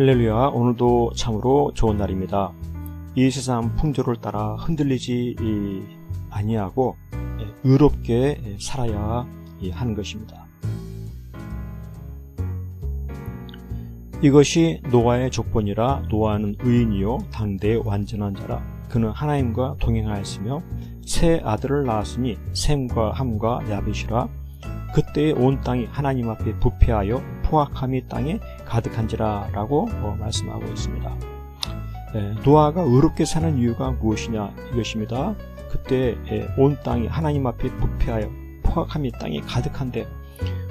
할렐루야 오늘도 참으로 좋은 날입니다. 이 세상 풍조를 따라 흔들리지 이, 아니하고 예, 의롭게 예, 살아야 이, 하는 것입니다. 이것이 노아의 족본이라 노아는 의인이요 당대의 완전한 자라 그는 하나님과 동행하였으며 새 아들을 낳았으니 셈과 함과 야벳이라 그때의 온 땅이 하나님 앞에 부패하여 포악함이 땅에 가득한지라 라고 어, 말씀하고 있습니다. 예, 노아가 의롭게 사는 이유가 무엇이냐 이것입니다. 그때 예, 온 땅이 하나님 앞에 부패하여 포악함이 땅에 가득한데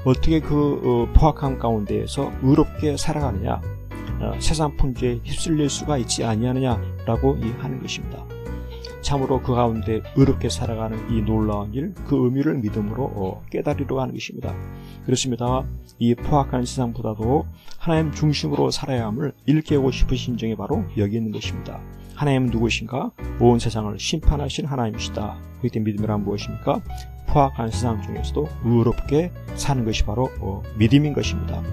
어떻게 그 어, 포악함 가운데에서 의롭게 살아가느냐 어, 세상 풍조에 휩쓸릴 수가 있지 아니하느냐라고 이 하는 것입니다. 참으로 그 가운데 의롭게 살아가는 이 놀라운 일, 그 의미를 믿음으로 어, 깨달으려 하는 것입니다. 그렇습니다. 이 포악한 세상보다도 하나님 중심으로 살아야 함을 일깨우고 싶으신 점이 바로 여기 있는 것입니다. 하나님은 누구신가? 온 세상을 심판하신 하나님이시다. 그때 믿음이란 무엇입니까? 포악한 세상 중에서도 의롭게 사는 것이 바로 어, 믿음인 것입니다.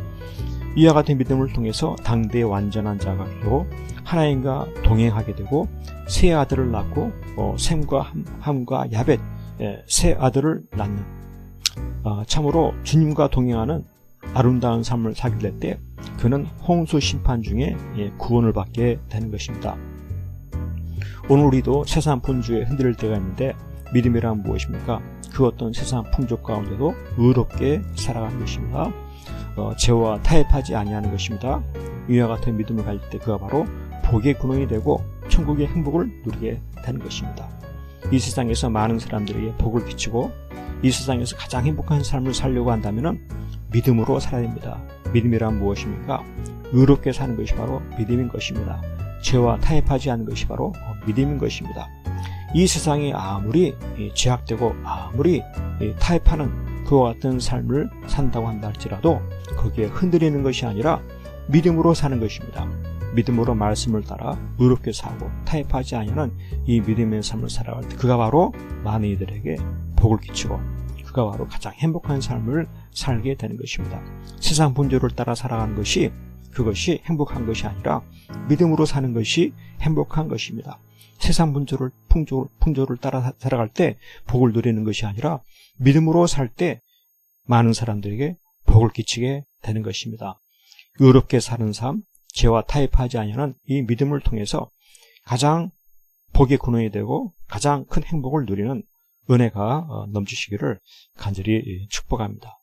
이와 같은 믿음을 통해서 당대의 완전한 자가 되고 하나님과 동행하게 되고 새 아들을 낳고 어, 샘과 함, 함과 야벳 예, 새 아들을 낳는 아, 참으로 주님과 동행하는 아름다운 삶을 될때 그는 홍수 심판 중에 예, 구원을 받게 되는 것입니다. 오늘 우리도 세상 풍조에 흔들릴 때가 있는데 믿음이란 무엇입니까? 그 어떤 세상 풍조 가운데도 의롭게 살아가는 것입니다. 어, 죄와 타협하지 아니하는 것입니다. 이와 같은 믿음을 가질 때 그가 바로 복의 근원이 되고 천국의 행복을 누리게 되는 것입니다. 이 세상에서 많은 사람들에게 복을 끼치고 이 세상에서 가장 행복한 삶을 살려고 한다면 믿음으로 살아야 됩니다. 믿음이란 무엇입니까? 의롭게 사는 것이 바로 믿음인 것입니다. 죄와 타협하지 않는 것이 바로 믿음인 것입니다. 이 세상이 아무리 제약되고 아무리 타협하는 그와 같은 삶을 산다고 한다 할지라도 거기에 흔들리는 것이 아니라 믿음으로 사는 것입니다. 믿음으로 말씀을 따라 의롭게 사고 타협하지 아니하는 이 믿음의 삶을 살아갈 때 그가 바로 많은 이들에게 복을 끼치고 그가 바로 가장 행복한 삶을 살게 되는 것입니다. 세상 본조를 따라 살아가는 것이 그것이 행복한 것이 아니라 믿음으로 사는 것이 행복한 것입니다. 세상 분조를 풍조, 풍조를 따라 살아갈 때 복을 누리는 것이 아니라 믿음으로 살 때 많은 사람들에게 복을 끼치게 되는 것입니다. 의롭게 사는 삶, 죄와 타협하지 아니하는 이 믿음을 통해서 가장 복의 근원이 되고 가장 큰 행복을 누리는 은혜가 넘치시기를 간절히 축복합니다.